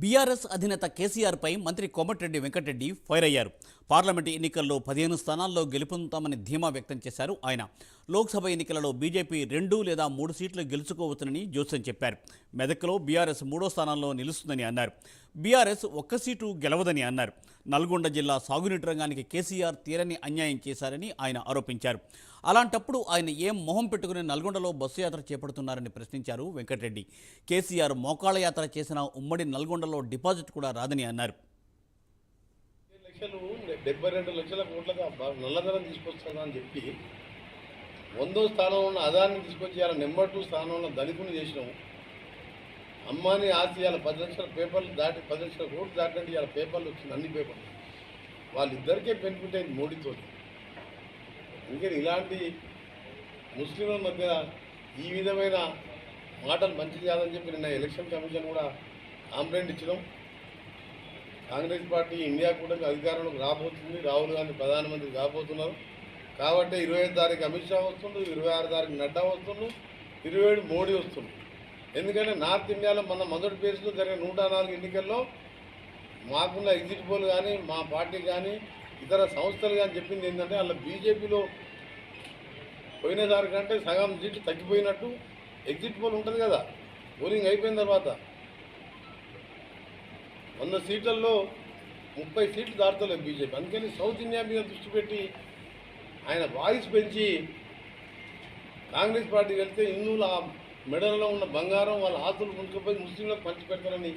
BRS అధినేత కేసీఆర్పై మంత్రి కోమటిరెడ్డి వెంకటరెడ్డి ఫైర్ అయ్యారు. పార్లమెంటు ఎన్నికల్లో పదిహేను స్థానాల్లో గెలుపొందుతామని ధీమా వ్యక్తం చేశారు ఆయన. లోక్సభ ఎన్నికలలో బీజేపీ రెండు లేదా మూడు సీట్లు గెలుచుకోవచ్చునని జోసెన్ చెప్పారు. మెదక్లో బీఆర్ఎస్ మూడో స్థానంలో నిలుస్తుందని అన్నారు. బీఆర్ఎస్ ఒక్క సీటు గెలవదని అన్నారు. నల్గొండ జిల్లా సాగునీటి రంగానికి కేసీఆర్ తీరని అన్యాయం చేశారని ఆయన ఆరోపించారు. అలాంటప్పుడు ఆయన ఏం మొహం పెట్టుకుని నల్గొండలో బస్సు యాత్ర చేపడుతున్నారని ప్రశ్నించారు వెంకటరెడ్డి. కేసీఆర్ మోకాళ్ళ యాత్ర చేసిన ఉమ్మడి నల్గొండలో డిపాజిట్ కూడా రాదని అన్నారు. లక్షలు డెబ్బై రెండు లక్షల కోట్లుగా నల్లధనం తీసుకొస్తాను అని చెప్పి వందో స్థానంలో ఉన్న అదాన్ని తీసుకొచ్చి ఇలా నెంబర్ టూ స్థానంలో దళితుని చేసినాం. అమ్మాని ఆస్తి ఇవాళ పది లక్షల పేపర్లు దాటి పది లక్షల కోట్లు దాటండి ఇవాళ పేపర్లు వచ్చింది అన్ని పేపర్లు. వాళ్ళిద్దరికే బెనిఫిట్ మోడీతో. అందుకని ఇలాంటి ముస్లింల మధ్య ఈ విధమైన మాటలు మంచిది కాదని చెప్పి నిన్న ఎలక్షన్ కమిషన్ కూడా కంప్లైంట్ ఇచ్చినాం. కాంగ్రెస్ పార్టీ ఇండియా కూడా అధికారంలోకి రాబోతుంది. రాహుల్ గాంధీ ప్రధానమంత్రి కాబోతున్నారు. కాబట్టి ఇరవై ఐదు తారీఖు అమిత్ షా వస్తుండు ఇరవై ఆరు తారీఖు నడ్డా వస్తుండు ఇరవై ఏడు మోడీ వస్తుండు. ఎందుకంటే నార్త్ ఇండియాలో మన మొదటి ఫేజ్లో జరిగిన నూట నాలుగు ఎన్నికల్లో మాకున్న ఎగ్జిట్ పోల్ కానీ మా పార్టీ కానీ ఇతర సంస్థలు కానీ చెప్పింది ఏంటంటే వాళ్ళ బీజేపీలో పోయిన దానికంటే సగం సీట్లు తగ్గిపోయినట్టు ఎగ్జిట్ పోల్ ఉంటుంది కదా. పోలింగ్ అయిపోయిన తర్వాత వంద సీట్లలో ముప్పై సీట్లు దాటలేదు బీజేపీ. అందుకని సౌత్ ఇండియా మీద దృష్టి పెట్టి ఆయన వాయిస్ పెంచి కాంగ్రెస్ పార్టీ వెళ్తే హిందువుల మెడల్లో ఉన్న బంగారం వాళ్ళ ఆస్తులు ముందుకుపోయి ముస్లింలకు పంచి పెడతారని